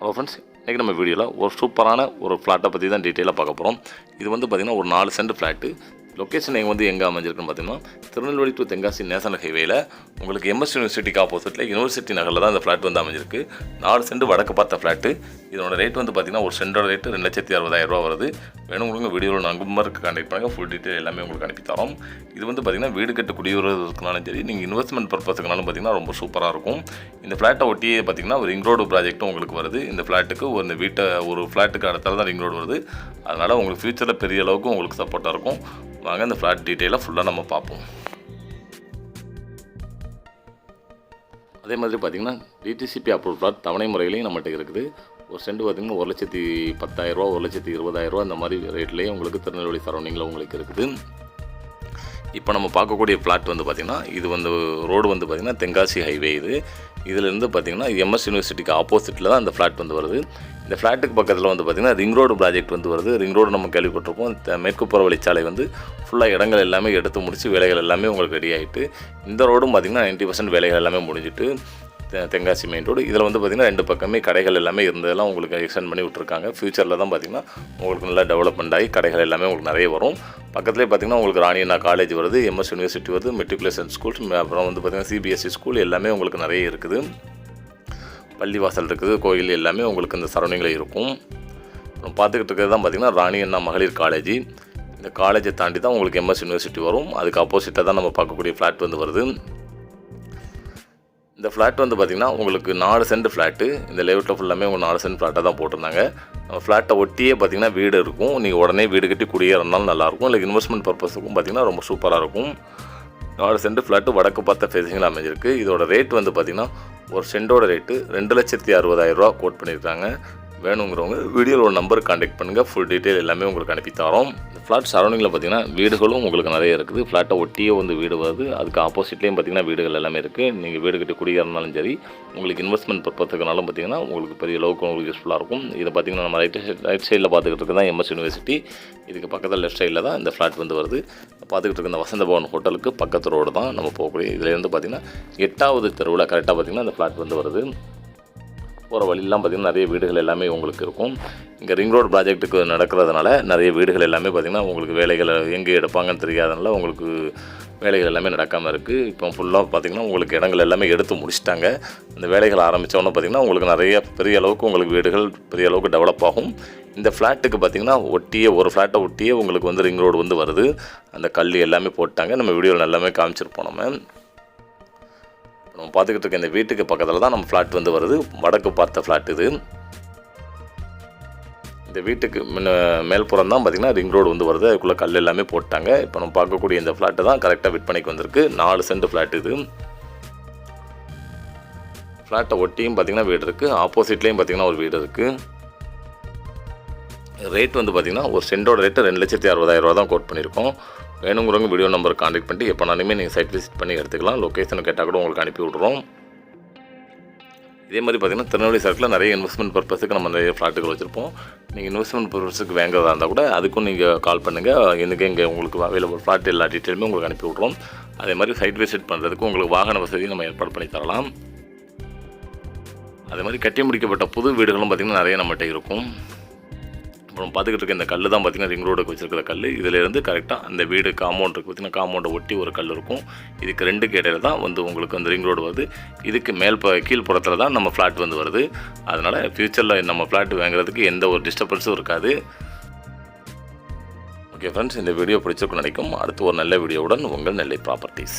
Hello friends இன்றைக்கி நம்ம வீடியோவில் ஒரு சூப்பரான ஒரு ஃப்ளாட்டை பற்றி தான் டீட்டெயிலாக பார்க்க போகிறோம் இது வந்து பார்த்திங்கன்னா ஒரு நாலு சென்ட் ஃப்ளாட்டு லொக்கேஷன் எங்கே வந்து எங்கே அமைஞ்சிருக்குன்னு பார்த்தீங்கன்னா திருநெல்வேலி டு தென்காசி நேஷனல் ஹைவேல உங்களுக்கு எம்எஸ் யூனிவர்சிட்டிக்கு ஆப்போசிட்டில் யூனிவர்சிட்டி நகரில் தான் இந்த ஃப்ளாட் வந்து அமைஞ்சிருக்கு. நாலு சென்ட் வடக்கு பார்த்த ஃப்ளாட்டு இதோட ரேட் வந்து பார்த்தீங்கன்னா ஒரு சென்டோட ரேட்டு ரெண்டு லட்சத்தி அறுபதாயிரம் ரூபா வருது. வேணுங்களுக்கு வீடியோவில் நம்பருக்கு கான்டெக்ட் பண்ணுங்கள் ஃபுல் டீட்டெயில் எல்லாமே உங்களுக்கு அனுப்பி தரோம். இது வந்து பார்த்திங்கன்னா வீடு கட்டு குடியுறதுக்குனாலும் சரி நீங்கள் இன்வெஸ்ட்மெண்ட் பர்பஸுக்குனாலும் பார்த்திங்கன்னா ரொம்ப சூப்பராக இருக்கும். இந்த ஃப்ளாட்டை ஒட்டியே பார்த்திங்கன்னா ஒரு ரிங் ரோடு ப்ராஜெக்ட்டும் உங்களுக்கு வருது. இந்த ஃப்ளாட்டுக்கு ஒரு இந்த வீட்டை ஒரு ஃப்ளாட்டுக்கு அடுத்தால தான் ரிங் ரோடு வருது. அதனால் உங்களுக்கு ஃப்யூச்சரில் பெரிய அளவுக்கு உங்களுக்கு சப்போர்ட்டாக இருக்கும். வாங்க இந்த ஃப்ளாட் டீட்டெயிலாக ஃபுல்லாக நம்ம பார்ப்போம். அதே மாதிரி பார்த்திங்கன்னா டிடிசிபி அப்ரூவ் ஃப்ளாட் தவணை முறையிலையும் நம்மகிட்ட இருக்குது. ஒரு சென்ட் பார்த்திங்கன்னா ஒரு லட்சத்தி பத்தாயிரரூவா ஒரு லட்சத்தி இருபதாயிரரூவா இந்த மாதிரி ரேட்லேயே உங்களுக்கு திருநெல்வேலி சரௌண்டிங்கில் உங்களுக்கு இருக்குது. இப்போ நம்ம பார்க்கக்கூடிய ஃப்ளாட் வந்து பார்த்திங்கன்னா இது வந்து ரோடு வந்து பார்த்திங்கன்னா தென்காசி ஹைவே இது. இதிலேருந்து பார்த்திங்கன்னா எம்எஸ் யூனிவர்சிட்டிக்கு ஆப்போசிட்டில் தான் இந்த ஃப்ளாட் வந்து வருது. இந்த ஃப்ளாட்டுக்கு பக்கத்தில் வந்து பார்த்திங்கன்னா ரிங் ரோடு ப்ராஜெக்ட் வந்து வருது. ரிங் ரோடு நம்ம கேள்விப்பட்டிருப்போம். த- மேற்கு வழிச்சாலை வந்து ஃபுல்லாக இடங்கள் எல்லாமே எடுத்து முடித்து வேலைகள் எல்லாமே உங்களுக்கு ரெடி ஆகிட்டு இந்த ரோடும் பார்த்திங்கன்னா 90% பர்சன்ட் வேலைகள் எல்லாமே முடிஞ்சிட்டு தென்காசி மெயின் ரோடு இதில் வந்து பார்த்திங்கன்னா ரெண்டு பக்கமே கடைகள் எல்லாமே இருந்ததெல்லாம் உங்களுக்கு எக்ஸ்டெண்ட் பண்ணி விட்ருக்காங்க ஃப்யூச்சரில் தான் பார்த்திங்கன்னா உங்களுக்கு நல்லா டெவலப்மெண்ட் ஆகி கடைகள் எல்லாமே உங்களுக்கு நிறைய வரும். பக்கத்துலேயே பார்த்திங்கன்னா உங்களுக்கு ராணி அண்ணா காலேஜ் வருது எம்எஸ் யூனிவர்சிட்டி வருது மெட்ரிகுலேஷன் ஸ்கூல்ஸ் அப்புறம் வந்து பார்த்திங்கன்னா சிபிஎஸ்சி ஸ்கூல் எல்லாமே உங்களுக்கு நிறைய இருக்குது. பள்ளிவாசல் இருக்குது கோயில் எல்லாமே உங்களுக்கு இந்த சரௌண்டிங்கில் இருக்கும். அப்புறம் பார்த்துக்கிட்டு இருக்கிறது தான் பார்த்திங்கன்னா ராணி அண்ணா மகளிர் காலேஜ் இந்த காலேஜை தாண்டி தான் உங்களுக்கு எம்எஸ் யூனிவர்சிட்டி வரும். அதுக்கு ஆப்போசிட்டாக தான் நம்ம பார்க்கக்கூடிய ஃப்ளாட் வந்து வருது. இந்த ஃப்ளாட் வந்து பார்த்திங்கன்னா உங்களுக்கு நாலு சென்ட் ஃப்ளாட்டு இந்த லேவுட்டில் ஃபுல்லாமே உங்களுக்கு நாலு சென்ட் ஃப்ளாட்டாக தான் போட்டிருந்தாங்க. ஃப்ளாட்டை ஒட்டியே பார்த்திங்கன்னா வீடு இருக்கும். நீங்கள் உடனே வீடு கட்டி குடியேறினாலும் நல்லாயிருக்கும். இல்லை இன்வெஸ்ட்மெண்ட் பர்பஸுக்கும் பார்த்திங்கன்னா ரொம்ப சூப்பராக இருக்கும். நாலு சென்ட் ஃப்ளாட்டு வடக்கு பார்த்த ஃபேஸிங்கில் அமைஞ்சிருக்கு. இதோட ரேட் வந்து பார்த்திங்கன்னா ஒரு சென்டோட ரேட்டு ரெண்டு லட்சத்தி அறுபதாயிரரூவா கோட் பண்ணியிருக்காங்க. வேணுங்கிறவங்க வீடியோவில் ஒரு நம்பர் காண்டாக்ட் பண்ணுங்கள் ஃபுல் டீட்டெயில் எல்லாமே உங்களுக்கு அனுப்பி தரோம். ஃப்ளாட் சரௌண்டிங்கில் பார்த்தீங்கன்னா வீடுகளும் உங்களுக்கு நிறைய இருக்குது. ஃப்ளாட்டை ஒட்டியே வந்து வீடு வருது. அதுக்கு ஆப்போசிட்லேயும் பார்த்தீங்கன்னா வீடுகள் எல்லாமே இருக்குது நீங்கள் வீடு கட்டி குடியேறினாலும் சரி உங்களுக்கு இன்வெஸ்ட்மெண்ட் பர்பஸுக்குனாலும் பார்த்தீங்கன்னா உங்களுக்கு பெரிய அளவுக்கு உங்களுக்கு யூஸ்ஃபுல்லாக இருக்கும். இதை பார்த்தீங்கன்னா நம்ம ரைட் சைட் ரைட் சைடில் பார்த்துக்கிட்டு இருக்கிறது தான் எம்எஸ் யூனிவர்சிட்டி இதுக்கு பக்கத்தில் லெஃப்ட் சைடில் தான் இந்த ஃப்ளாட் வந்து வருது. பார்த்துக்கிட்டு இருக்க இந்த வசந்த பவன் ஹோட்டலுக்கு பக்கத்து ரோடு தான் நம்ம போகக்கூடிய. இதுலேருந்து பார்த்தீங்கன்னா எட்டாவது தெருவில் கரெக்டாக பார்த்தீங்கன்னா இந்த ஃப்ளாட் வந்து வருது. போகிற வழியெல்லாம் பார்த்திங்கன்னா நிறைய வீடுகள் எல்லாமே உங்களுக்கு இருக்கும். இங்கே ரிங் ரோடு ப்ராஜெக்ட்டுக்கு நடக்கிறதுனால நிறைய வீடுகள் எல்லாமே பார்த்திங்கன்னா உங்களுக்கு வேலைகளை எங்கே எடுப்பாங்கன்னு தெரியாதனால உங்களுக்கு வேலைகள் எல்லாமே நடக்காமல் இருக்குது இப்போ ஃபுல்லாக பார்த்திங்கன்னா உங்களுக்கு இடங்கள் எல்லாமே எடுத்து முடிச்சிட்டாங்க. அந்த வேலைகள் ஆரம்பித்தோன்னே பார்த்திங்கன்னா உங்களுக்கு நிறைய பெரிய அளவுக்கு உங்களுக்கு வீடுகள் பெரிய அளவுக்கு டெவலப் ஆகும். இந்த ஃப்ளாட்டுக்கு பார்த்திங்கன்னா ஒட்டியே ஒரு ஃப்ளாட்டை ஒட்டியே உங்களுக்கு வந்து ரிங் ரோடு வந்து வருது. அந்த கல் எல்லாமே போட்டாங்க. நம்ம வீடியோவில் எல்லாமே காமிச்சிருப்போம் நம்ம. நம்ம பார்த்துக்கிட்டு இருக்க இந்த வீட்டுக்கு பக்கத்தில் தான் நம்ம ஃப்ளாட் வந்து வருது. வடக்கு பார்த்த ஃப்ளாட் இது. இந்த வீட்டுக்கு முன்ன மேல்புறம் தான் பார்த்திங்கன்னா ரிங் ரோடு வந்து வருது. அதுக்குள்ளே கல் எல்லாமே போட்டாங்க. இப்போ நம்ம பார்க்கக்கூடிய இந்த ஃப்ளாட்டு தான் கரெக்டாக விற்பனைக்கு வந்திருக்கு. நாலு சென்ட் ஃப்ளாட் இது. ஃப்ளாட்டை ஒட்டியும் பார்த்திங்கன்னா வீடு இருக்குது ஆப்போசிட்லேயும் பார்த்திங்கன்னா ஒரு வீடு இருக்குது ரேட் வந்து பார்த்திங்கன்னா ஒரு சென்டோட ரேட்டு ரெண்டு லட்சத்தி அறுபதாயிரரூவா தான் கோட் பண்ணியிருக்கோம். வேணுங்கிறவங்க வீடியோ நம்பர் காண்டாக்ட் பண்ணிட்டு எப்போனாலுமே நீங்கள் சைட் விசிட் பண்ணி எடுத்துக்கலாம். லொக்கேஷன் கேட்டால் கூட உங்களுக்கு அனுப்பி விட்றோம் இதே மாதிரி பார்த்திங்கன்னா திருநெல்வேலி சர்க்கிளில் நிறைய இன்வெஸ்ட்மெண்ட் பர்பஸுக்கு நம்ம நிறைய ஃப்ளாட்டுகள் வச்சுருப்போம். நீங்கள் இன்வெஸ்ட்மெண்ட் பர்பஸுக்கு வாங்குறதா இருந்தால் கூட அதுக்கும் நீங்கள் கால் பண்ணுங்கள் எனக்கு இங்கே உங்களுக்கு அவைலபிள் ஃப்ளாட் எல்லா டீட்டெயிலுமே உங்களுக்கு அனுப்பி விட்றோம் அதே மாதிரி சைட் விசிட் பண்ணுறதுக்கு உங்களுக்கு வாகன வசதி நம்ம ஏற்பாடு பண்ணி தரலாம். அதே மாதிரி கட்டி முடிக்கப்பட்ட புது வீடுகளும் பார்த்திங்கன்னா நிறைய நம்மகிட்ட இருக்கும். அப்புறம் பார்த்துக்கிட்டு இருக்க இந்த கல் தான் பார்த்திங்கன்னா ரிங் ரோடுக்கு வச்சிருக்கிற கல் இதிலேருந்து கரெக்டாக அந்த வீடு காம்பவுண்ட் இருக்குது பார்த்திங்கன்னா காம்பவுண்டை ஒட்டி ஒரு கல் இருக்கும். இதுக்கு ரெண்டுக்கு இடையில தான் வந்து உங்களுக்கு அந்த ரிங் ரோடு வருது. இதுக்கு மேல் ப கீழ்ப்புறத்தில் தான் நம்ம ஃப்ளாட் வந்து வருது. அதனால் ஃப்யூச்சரில் நம்ம ஃப்ளாட் வாங்குறதுக்கு எந்த ஒரு டிஸ்டர்பன்ஸும் இருக்காது. ஓகே ஃப்ரெண்ட்ஸ் இந்த வீடியோ பிடிச்சிருக்குன்னு நினைக்கும். அடுத்து ஒரு நல்ல வீடியோவுடன் உங்கள் நெல்லை ப்ராப்பர்ட்டிஸ்